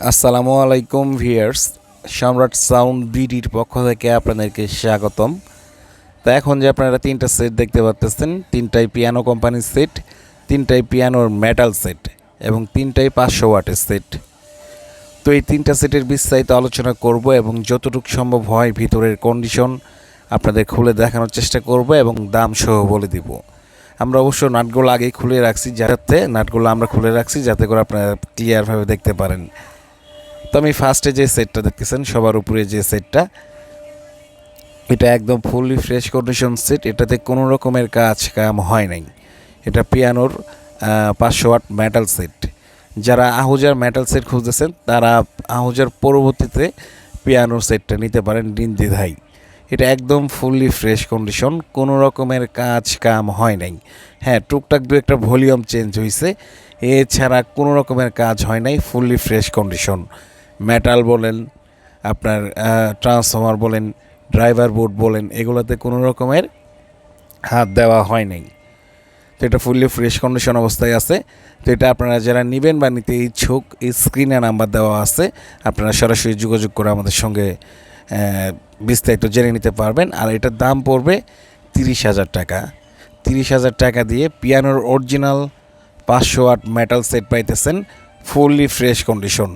আসসালামু আলাইকুম ভিয়ার্স সম্রাট সাউন্ড বিডির পক্ষ থেকে আপনাদেরকে স্বাগতম। তা এখন যে আপনারা তিনটা সেট দেখতে পাচ্ছেন তিনটাই পিয়ানো কোম্পানির সেট, তিনটাই পিয়ানোর মেটাল সেট এবং তিনটাই পাঁচশো ওয়াটের সেট। তো এই তিনটা সেটের বিস্তারিত আলোচনা করব এবং যতটুকু সম্ভব হয় ভিতরের কন্ডিশন আপনাদের খুলে দেখানোর চেষ্টা করব এবং দাম সহ বলে দিব। আমরা অবশ্য নাটগুলো আগেই খুলে রাখছি, যাতে নাটগুলো আমরা খুলে রাখছি, যাতে করে আপনারা ক্লিয়ারভাবে দেখতে পারেন। তো আমি ফার্স্টে যে সেটটা দেখতেছেন, সবার উপরে যে সেটটা এটা একদম ফুললি ফ্রেশ কন্ডিশন সেট এটাতে কোনো রকমের কাজ কাম হয় নাই। এটা পিয়ানোর পাঁচশো ওয়াট মেটাল সেট যারা আহুজার মেটাল সেট খুঁজতেছেন, তারা আহুজার পরবর্তীতে পিয়ানোর সেটটা নিতে পারেন নির্দ্বিধায় এটা একদম ফুললি ফ্রেশ কন্ডিশন কোনো রকমের কাজ কাম হয় নাই। হ্যাঁ টুকটাক দু একটা ভলিউম চেঞ্জ হয়েছে এছাড়া কোনো রকমের কাজ হয় নাই ফুললি ফ্রেশ কন্ডিশন মেটাল বলেন, আপনার ট্রান্সফর্মার বলেন ড্রাইভার বোর্ড বলেন, এগুলোতে কোনো রকমের হাত দেওয়া হয় নাই। তো এটা ফুললি ফ্রেশ কন্ডিশন অবস্থায় আছে। তো এটা আপনারা যারা নেবেন বা নিতে ইচ্ছুক, এই স্ক্রিনে নাম্বার দেওয়া আছে। আপনারা সরাসরি যোগাযোগ করে আমাদের সঙ্গে বিস্তারিত জেনে নিতে পারবেন। আর এটার দাম পড়বে তিরিশ হাজার টাকা। তিরিশ হাজার টাকা দিয়ে পিয়ানোর অরিজিনাল পাঁচশো আট মেটাল সেট পাইতেছেন ফুললি ফ্রেশ কন্ডিশন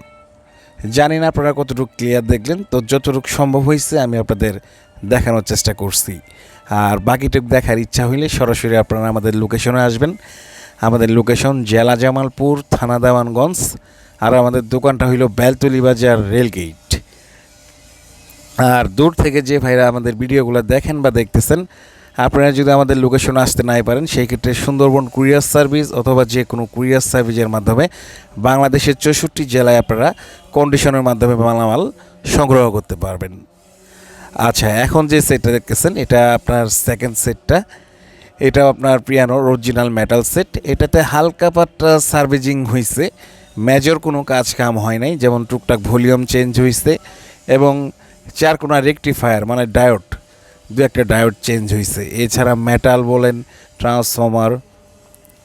জানি না আপনারা কতটুকু ক্লিয়ার দেখলেন, তো যতটুকু সম্ভব হয়েছে আমি আপনাদের দেখানোর চেষ্টা করছি। আর বাকিটুকু দেখার ইচ্ছা হইলে সরাসরি আপনারা আমাদের লোকেশনে আসবেন। আমাদের লোকেশন জেলা জামালপুর, থানা দেওয়ানগঞ্জ, আর আমাদের দোকানটা হইল বেলতলি বাজার রেলগেট আর দূর থেকে যে ভাইরা আমাদের ভিডিওগুলো দেখেন বা দেখতেছেন আপনারা যদি আমাদের লোকেশনে আসতে নাই পারেন সেই ক্ষেত্রে সুন্দরবন কুরিয়ার সার্ভিস অথবা যে কোনো কুরিয়ার সার্ভিসের মাধ্যমে বাংলাদেশের চৌষট্টি জেলায় আপনারা কন্ডিশনের মাধ্যমে মালামাল সংগ্রহ করতে পারবেন। আচ্ছা এখন যে সেটটা দেখতেছেন, এটা আপনার সেকেন্ড সেটটা এটা আপনার পিয়ানোর অরিজিনাল মেটাল সেট এটাতে হালকা পাতটা সার্ভিসিং হয়েছে মেজর কোনো কাজ কাম হয় নাই, যেমন টুকটাক ভলিউম চেঞ্জ হয়েছে এবং চার কোনা রেকটিফায়ার মানে ডায়োড দু একটা ডায়োড চেঞ্জ হয়েছে এছাড়া মেটাল বলেন ট্রান্সফর্মার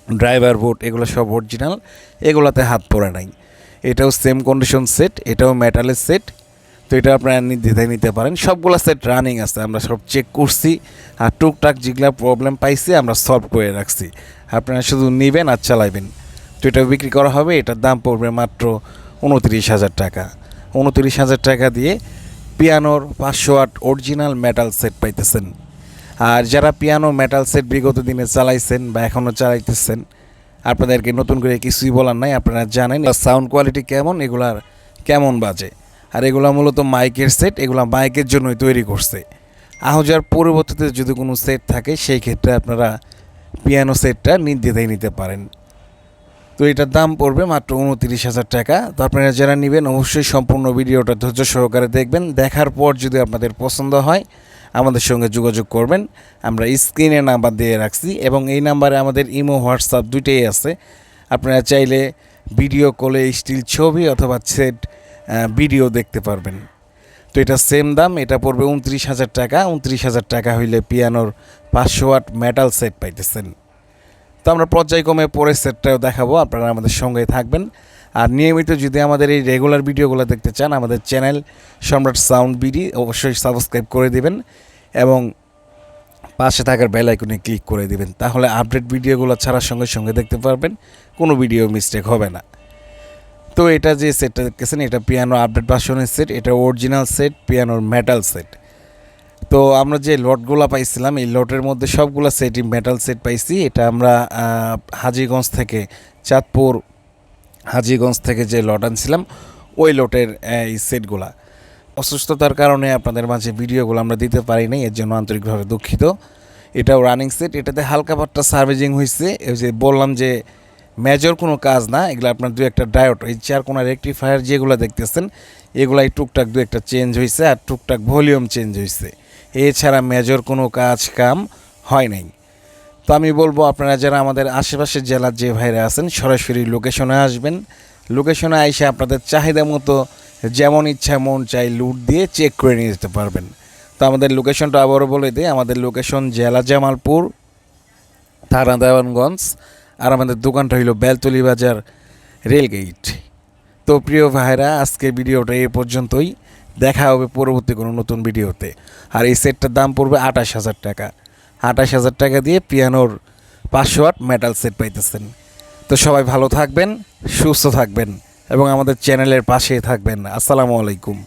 ড্রাইভার বোর্ড এগুলো সব অরিজিনাল এগুলোতে হাত পড়ে নাই। এটাও সেম কন্ডিশন সেট এটাও মেটালের সেট তো এটা আপনারা নির্দ্বিধায় নিতে পারেন। সবগুলো সেট রানিং আছে, আমরা সব চেক করছি, আর টুকটাক যেগুলো প্রবলেম পাইছি, আমরা সলভ করে রাখছি। আপনারা শুধু নেবেন আর চালাইবেন। তো এটা বিক্রি করা হবে, এটার দাম পড়বে মাত্র উনত্রিশ হাজার টাকা। উনত্রিশ হাজার টাকা দিয়ে পিয়ানোর পাঁচশো আট অরিজিনাল মেটাল সেট পাইতেছেন। আর যারা পিয়ানো মেটাল সেট বিগত দিনে চালাইছেন বা এখনও চালাইতেছেন, আপনাদেরকে নতুন করে কিছুই বলার নাই, আপনারা জানেন সাউন্ড কোয়ালিটি কেমন, এগুলার কেমন বাজে। আর এগুলো মূলত মাইকের সেট এগুলা মাইকের জন্যই তৈরি করছে। আহজার পরবর্তীতে যদি কোনো সেট থাকে, সেই ক্ষেত্রে আপনারা পিয়ানো সেটটা নির্দ্বিধায় নিতে পারেন। তো এটার দাম পড়বে মাত্র উনত্রিশ হাজার টাকা। তো আপনারা যারা নেবেন, অবশ্যই সম্পূর্ণ ভিডিওটা ধৈর্য সহকারে দেখবেন। দেখার পর যদি আপনাদের পছন্দ হয়, আমাদের সঙ্গে যোগাযোগ করবেন। আমরা স্ক্রিনে নাম্বার দিয়ে রাখছি এবং এই নাম্বারে আমাদের ইমো, হোয়াটসঅ্যাপ দুইটাই আছে। আপনারা চাইলে ভিডিও কলে স্টিল ছবি অথবা সেট ভিডিও দেখতে পারবেন। তো এটা সেম দাম, এটা পড়বে উনত্রিশ হাজার টাকা। উনত্রিশ হাজার টাকা হইলে পিয়ানোর পাঁচশো ওয়াট মেটাল সেট পাইতেছেন। তো আমরা পর্যায়ক্রমে পরের সেটটাও দেখাবো, আপনারা আমাদের সঙ্গে থাকবেন। আর নিয়মিত যদি আমাদের এই রেগুলার ভিডিওগুলো দেখতে চান, আমাদের চ্যানেল সম্রাট সাউন্ড বিডি, অবশ্যই সাবস্ক্রাইব করে দিবেন এবং পাশে থাকার বেল আইকনে ক্লিক করে দিবেন, তাহলে আপডেট ভিডিওগুলো ছাড়ার সঙ্গে সঙ্গে দেখতে পারবেন, কোনো ভিডিও মিস্টেক হবে না। তো এটা যে সেটটা দেখতেছেন, এটা পিয়ানো আপডেট ভার্সনের সেট, এটা অরিজিনাল সেট, পিয়ানোর মেটাল সেট। তো আমরা যে লটগুলো পাইছিলাম, এই লটের মধ্যে সবগুলো সেটই মেটাল সেট পাইছি। এটা আমরা হাজিগঞ্জ থেকে চাঁদপুর হাজিগঞ্জ থেকে যে লট আনছিলাম, ওই লটের এই সেটগুলা অসুস্থতার কারণে আপনাদের মাঝে ভিডিওগুলো আমরা দিতে পারি নাই এর জন্য আন্তরিকভাবে দুঃখিত। এটাও রানিং সেট এটাতে হালকা পাট্টা সার্ভিসিং হয়েছে যে বললাম যে মেজর কোনো কাজ না, এগুলো আপনার দু একটা ডায়োড এই চার কোনো রেকটিফায়ার যেগুলো দেখতেছেন, এগুলাই টুকটাক দু একটা চেঞ্জ হয়েছে আর টুকটাক ভলিউম চেঞ্জ হয়েছে এছাড়া মেজর কোনো কাজ কাম হয় নাই। তো আমি বলব আপনারা যারা আমাদের আশেপাশের জেলার যে ভাইরা আছেন, সরাসরি লোকেশনে আসবেন। লোকেশনে এসে আপনাদের চাহিদা মতো যেমন ইচ্ছা মন চাই লুট দিয়ে চেক করে নিয়ে যেতে পারবেন। তো আমাদের লোকেশনটা আবারও বলে দিই, আমাদের লোকেশন জেলা জামালপুর, থানা দেওয়ানগঞ্জ, আর আমাদের দোকানটা হইল বেলতলি বাজার রেলগেট। তো প্রিয় ভাইরা, আজকের ভিডিওটা এ পর্যন্তই। দেখা হবে পরবর্তী কোনো নতুন ভিডিওতে। আর এই সেটটার দাম পড়বে আঠাশ হাজার টাকা। আঠাশ হাজার টাকা দিয়ে পিয়ানোর পাঁচশো আট মেটাল সেট পাইতেছেন। তো সবাই ভালো থাকবেন, সুস্থ থাকবেন এবং আমাদের চ্যানেলের পাশে থাকবেন। আসসালামু আলাইকুম।